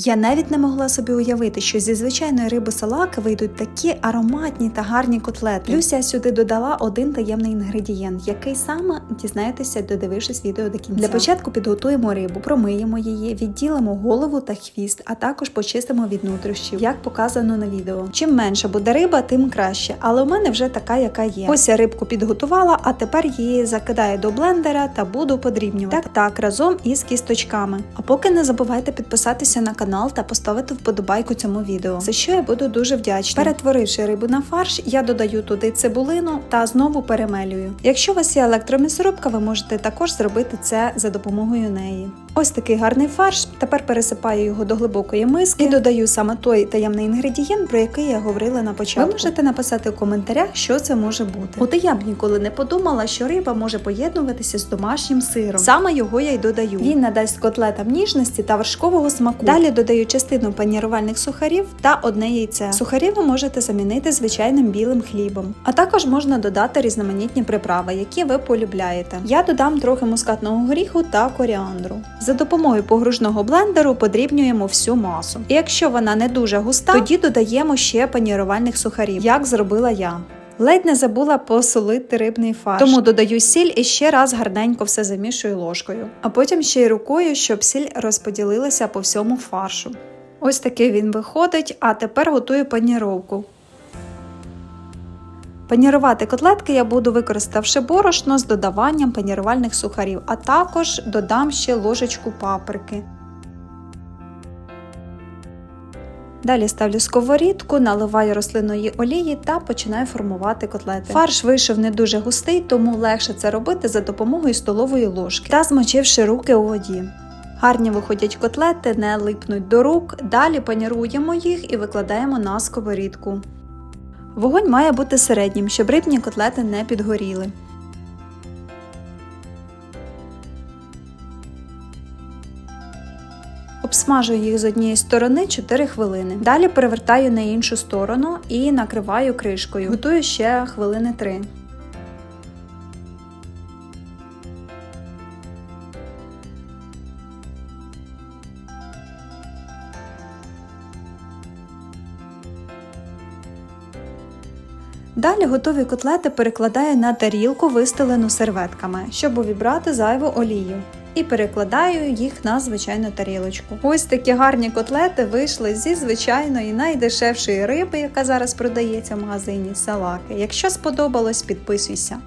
Я навіть не могла собі уявити, що зі звичайної риби салаки вийдуть такі ароматні та гарні котлети. Плюс я сюди додала один таємний інгредієнт, який саме дізнаєтеся, додивившись відео до кінця. Для початку підготуємо рибу, промиємо її, відділимо голову та хвіст, а також почистимо від нутрощів, як показано на відео. Чим менше буде риба, тим краще. Але у мене вже така, яка є. Ось я рибку підготувала, а тепер її закидаю до блендера та буду подрібнювати. Так, так, разом із кісточками. А поки не забувайте підписатися на канал та поставити вподобайку цьому відео. За що я буду дуже вдячна. Перетворивши рибу на фарш, я додаю туди цибулину та знову перемелюю. Якщо у вас є електромісорубка, ви можете також зробити це за допомогою неї. Ось такий гарний фарш. Тепер пересипаю його до глибокої миски і додаю саме той таємний інгредієнт, про який я говорила на початку. Ви можете написати в коментарях, що це може бути. От я б ніколи не подумала, що риба може поєднуватися з домашнім сиром. Саме його я й додаю. Він надасть котлетам ніжності та вершкового смаку. Далі додаю частину панірувальних сухарів та одне яйце. Сухарі ви можете замінити звичайним білим хлібом. А також можна додати різноманітні приправи, які ви полюбляєте. Я додам трохи мускатного горіху та коріандру. За допомогою погружного блендеру подрібнюємо всю масу. І якщо вона не дуже густа, тоді додаємо ще панірувальних сухарів, як зробила я. Ледь не забула посолити рибний фарш. Тому додаю сіль і ще раз гарненько все замішую ложкою. А потім ще й рукою, щоб сіль розподілилася по всьому фаршу. Ось такий він виходить, а тепер готую паніровку. Панірувати котлетки я буду використавши борошно з додаванням панірувальних сухарів, а також додам ще ложечку паприки. Далі ставлю сковорідку, наливаю рослинної олії та починаю формувати котлети. Фарш вийшов не дуже густий, тому легше це робити за допомогою столової ложки та змочивши руки у воді. Гарні виходять котлети, не липнуть до рук. Далі паніруємо їх і викладаємо на сковорідку. Вогонь має бути середнім, щоб рибні котлети не підгоріли. Обсмажую їх з однієї сторони 4 хвилини. Далі перевертаю на іншу сторону і накриваю кришкою. Готую ще хвилини 3. Далі готові котлети перекладаю на тарілку, вистелену серветками, щоб увібрати зайву олію. І перекладаю їх на звичайну тарілочку. Ось такі гарні котлети вийшли зі звичайної найдешевшої риби, яка зараз продається в магазині салаки. Якщо сподобалось, підписуйся.